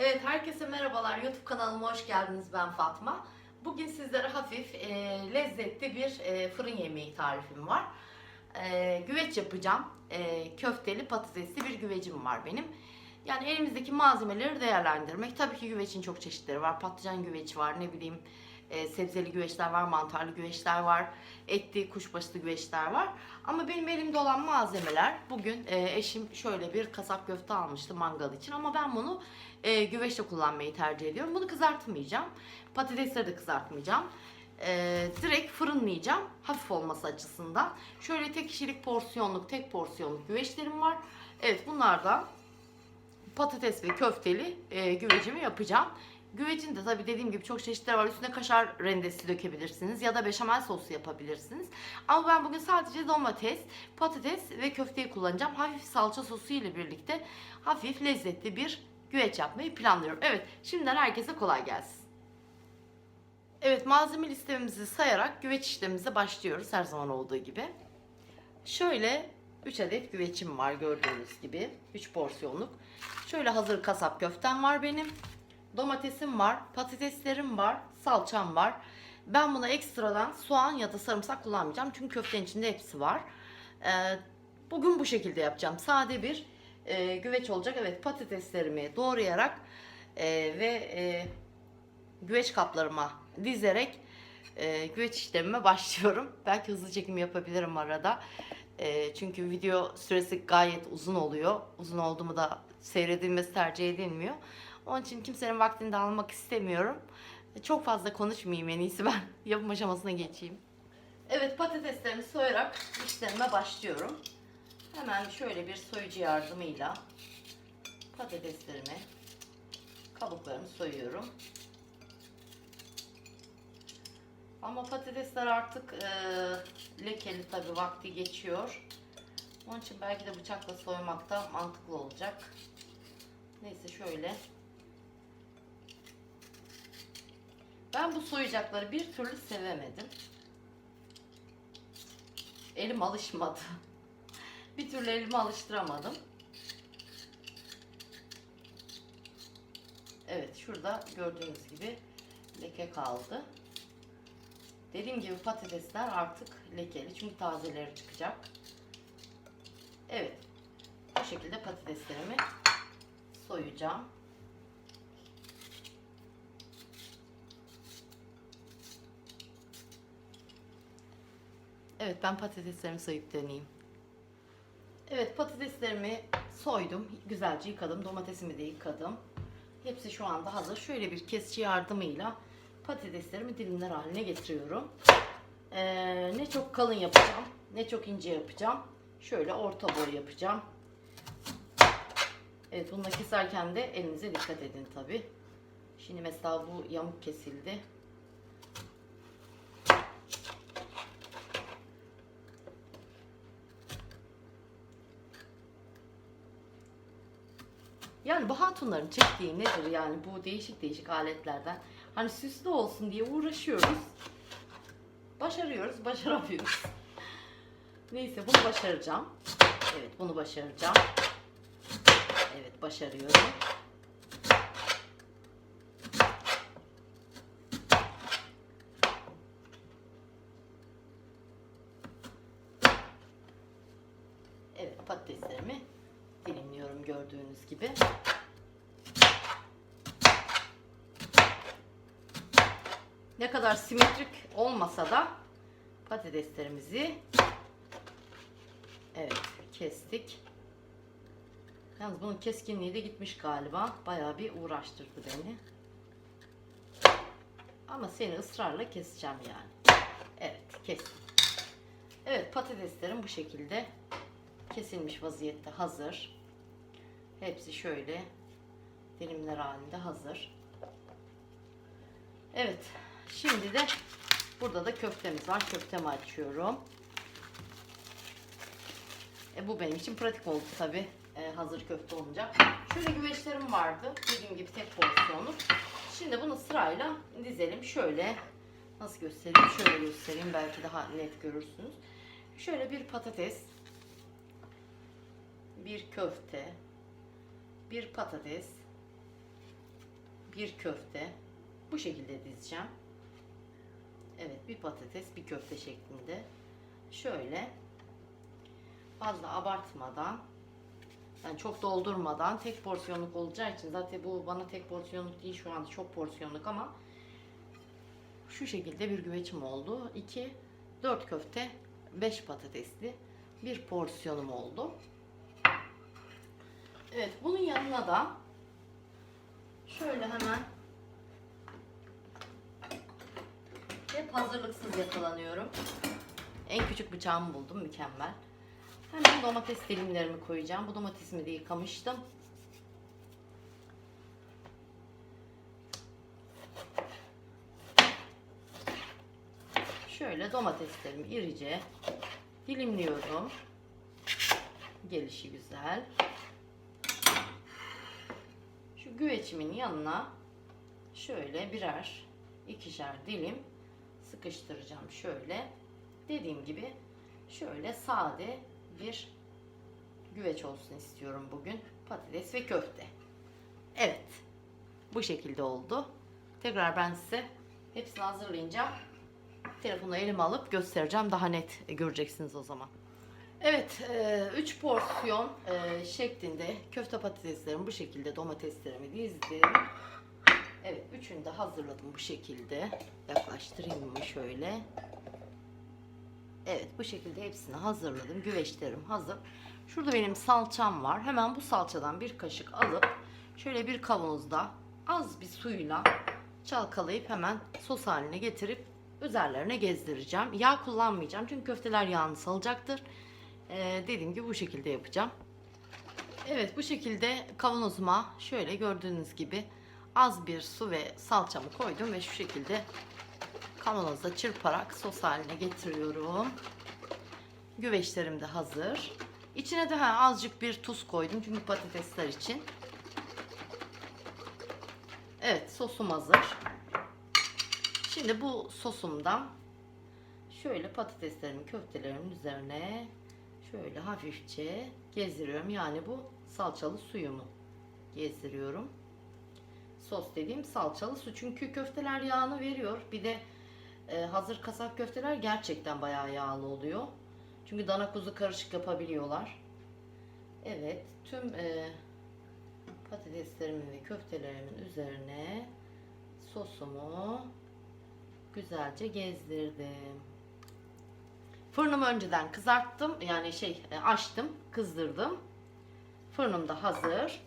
Evet, herkese merhabalar. YouTube kanalıma hoş geldiniz. Ben Fatma. Bugün sizlere hafif, e, lezzetli bir e, fırın yemeği tarifim var. E, güveç yapacağım. E, köfteli, patatesli bir güvecim var benim. Yani elimizdeki malzemeleri değerlendirmek. Tabii ki güvecin çok çeşitleri var. Patlıcan güveci var, ne bileyim e, sebzeli güveçler var, mantarlı güveçler var, etli, kuşbaşılı güveçler var. Ama benim elimde olan malzemeler bugün e, eşim şöyle bir kasap köfte almıştı mangal için ama ben bunu e, güveçte kullanmayı tercih ediyorum. Bunu kızartmayacağım. Patatesleri de kızartmayacağım. E, direkt fırınlayacağım hafif olması açısından. Şöyle tek kişilik porsiyonluk, tek porsiyonluk güveçlerim var. Evet bunlardan patates ve köfteli e, güvecimi yapacağım. Güvecin de tabii dediğim gibi çok çeşitleri var. Üstüne kaşar rendesi dökebilirsiniz ya da beşamel sosu yapabilirsiniz. Ama ben bugün sadece domates, patates ve köfteyi kullanacağım. Hafif salça sosu ile birlikte hafif lezzetli bir güveç yapmayı planlıyorum. Evet, şimdiden herkese kolay gelsin. Evet, malzeme listemizi sayarak güveç işlemimize başlıyoruz her zaman olduğu gibi. Şöyle 3 adet güveçim var gördüğünüz gibi. 3 porsiyonluk. Şöyle hazır kasap köftem var benim. Domatesim var, patateslerim var, salçam var. Ben buna ekstradan soğan ya da sarımsak kullanmayacağım. Çünkü köftenin içinde hepsi var. Ee, bugün bu şekilde yapacağım. Sade bir e, güveç olacak. Evet patateslerimi doğrayarak e, ve e, güveç kaplarıma dizerek e, güveç işlemime başlıyorum. Belki hızlı çekim yapabilirim arada. E, çünkü video süresi gayet uzun oluyor. Uzun oldu mu da seyredilmesi tercih edilmiyor. Onun için kimsenin vaktini de almak istemiyorum. Çok fazla konuşmayayım en iyisi ben yapım aşamasına geçeyim. Evet patateslerimi soyarak işlemime başlıyorum. Hemen şöyle bir soyucu yardımıyla patateslerimi kabuklarını soyuyorum. Ama patatesler artık e, lekeli tabi vakti geçiyor. Onun için belki de bıçakla soymak da mantıklı olacak. Neyse şöyle. Ben bu soyacakları bir türlü sevemedim. Elim alışmadı. bir türlü elimi alıştıramadım. Evet şurada gördüğünüz gibi leke kaldı. Dediğim gibi patatesler artık lekeli çünkü tazeleri çıkacak. Evet. Bu şekilde patateslerimi soyacağım. Evet ben patateslerimi soyup deneyeyim. Evet patateslerimi soydum. Güzelce yıkadım. Domatesimi de yıkadım. Hepsi şu anda hazır. Şöyle bir kesici yardımıyla patateslerimi dilimler haline getiriyorum. Ee, ne çok kalın yapacağım ne çok ince yapacağım. Şöyle orta boy yapacağım. Evet bunu keserken de elinize dikkat edin tabi. Şimdi mesela bu yamuk kesildi. Yani bu hatunların çektiği nedir yani bu değişik değişik aletlerden. Hani süslü olsun diye uğraşıyoruz. Başarıyoruz, başaramıyoruz. Neyse bunu başaracağım. Evet bunu başaracağım. Evet başarıyorum. Evet patateslerimi dilimliyorum gördüğünüz gibi. Ne kadar simetrik olmasa da patateslerimizi evet kestik. Yalnız bunun keskinliği de gitmiş galiba. Bayağı bir uğraştırdı beni. Ama seni ısrarla keseceğim yani. Evet kestim. Evet patateslerim bu şekilde kesilmiş vaziyette hazır. Hepsi şöyle dilimler halinde hazır. Evet. Şimdi de burada da köftemiz var. Köftemi açıyorum. E, bu benim için pratik oldu tabi. E, hazır köfte olunca. Şöyle güveçlerim vardı. Dediğim gibi tek porsiyonluk. Şimdi bunu sırayla dizelim. Şöyle nasıl göstereyim? Şöyle göstereyim. Belki daha net görürsünüz. Şöyle bir patates. Bir köfte. Bir patates. bir köfte. Bu şekilde dizeceğim. Evet bir patates bir köfte şeklinde. Şöyle fazla abartmadan yani çok doldurmadan tek porsiyonluk olacağı için zaten bu bana tek porsiyonluk değil şu anda çok porsiyonluk ama şu şekilde bir güveçim oldu. 2 4 köfte 5 patatesli bir porsiyonum oldu. Evet bunun yanına da şöyle hemen hep hazırlıksız yakalanıyorum. En küçük bıçağımı buldum mükemmel. Hemen domates dilimlerimi koyacağım. Bu domatesimi de yıkamıştım. Şöyle domateslerimi irice dilimliyorum. Gelişi güzel. Şu güvecimin yanına şöyle birer ikişer dilim sıkıştıracağım şöyle. Dediğim gibi şöyle sade bir güveç olsun istiyorum bugün. Patates ve köfte. Evet. Bu şekilde oldu. Tekrar ben size hepsini hazırlayınca telefonu elime alıp göstereceğim. Daha net göreceksiniz o zaman. Evet, 3 porsiyon e, şeklinde köfte patateslerimi bu şekilde domateslerimi dizdim. Evet, üçünü de hazırladım bu şekilde. Yaklaştırayım mı şöyle. Evet, bu şekilde hepsini hazırladım. Güveçlerim hazır. Şurada benim salçam var. Hemen bu salçadan bir kaşık alıp şöyle bir kavanozda az bir suyla çalkalayıp hemen sos haline getirip üzerlerine gezdireceğim. Yağ kullanmayacağım çünkü köfteler yağını salacaktır. Ee, dediğim gibi bu şekilde yapacağım. Evet bu şekilde kavanozuma şöyle gördüğünüz gibi az bir su ve salçamı koydum ve şu şekilde kavanozda çırparak sos haline getiriyorum. Güveçlerim de hazır. İçine de azıcık bir tuz koydum çünkü patatesler için. Evet sosum hazır. Şimdi bu sosumdan şöyle patateslerimi köftelerimin üzerine şöyle hafifçe gezdiriyorum. Yani bu salçalı suyumu gezdiriyorum. Sos dediğim salçalı su. Çünkü köfteler yağını veriyor. Bir de e, hazır kasap köfteler gerçekten bayağı yağlı oluyor. Çünkü dana kuzu karışık yapabiliyorlar. Evet, tüm e, patateslerimin ve köftelerimin üzerine sosumu güzelce gezdirdim. Fırınımı önceden kızarttım. Yani şey e, açtım, kızdırdım. Fırınım da hazır.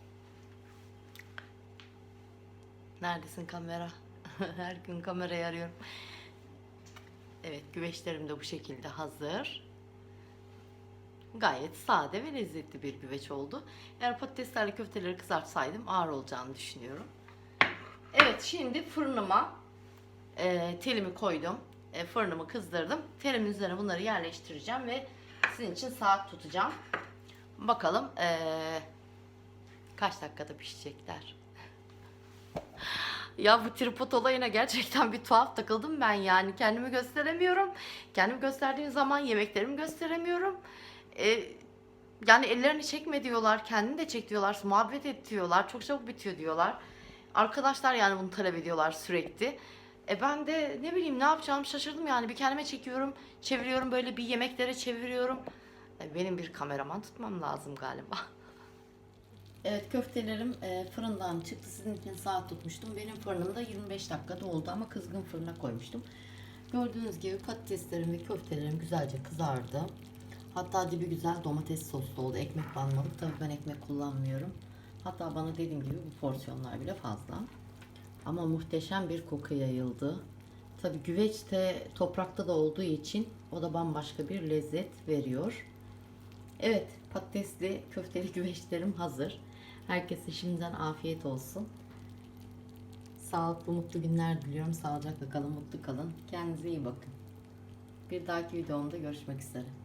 Neredesin kamera? Her gün kamerayı arıyorum. Evet güveçlerim de bu şekilde hazır. Gayet sade ve lezzetli bir güveç oldu. Eğer patateslerle köfteleri kızartsaydım ağır olacağını düşünüyorum. Evet şimdi fırınıma e, telimi koydum. E, fırınımı kızdırdım. Telimin üzerine bunları yerleştireceğim ve sizin için saat tutacağım. Bakalım e, kaç dakikada pişecekler. Ya bu tripod olayına gerçekten bir tuhaf takıldım ben yani. Kendimi gösteremiyorum. Kendimi gösterdiğim zaman yemeklerimi gösteremiyorum. Ee, yani ellerini çekme diyorlar. Kendini de çek diyorlar. Muhabbet et diyorlar. Çok çabuk bitiyor diyorlar. Arkadaşlar yani bunu talep ediyorlar sürekli. E ben de ne bileyim ne yapacağımı şaşırdım yani. Bir kendime çekiyorum, çeviriyorum böyle bir yemeklere çeviriyorum. E, benim bir kameraman tutmam lazım galiba. Evet köftelerim e, fırından çıktı. Sizin için saat tutmuştum. Benim fırınımda 25 dakikada oldu ama kızgın fırına koymuştum. Gördüğünüz gibi patateslerim ve köftelerim güzelce kızardı. Hatta dibi güzel domates soslu oldu. Ekmek banmadık. Tabii ben ekmek kullanmıyorum. Hatta bana dediğim gibi bu porsiyonlar bile fazla. Ama muhteşem bir koku yayıldı. Tabii güveç de toprakta da olduğu için o da bambaşka bir lezzet veriyor. Evet, patatesli köfteli güveçlerim hazır. Herkese şimdiden afiyet olsun. Sağlıklı, mutlu günler diliyorum. Sağlıcakla kalın, mutlu kalın. Kendinize iyi bakın. Bir dahaki videomda görüşmek üzere.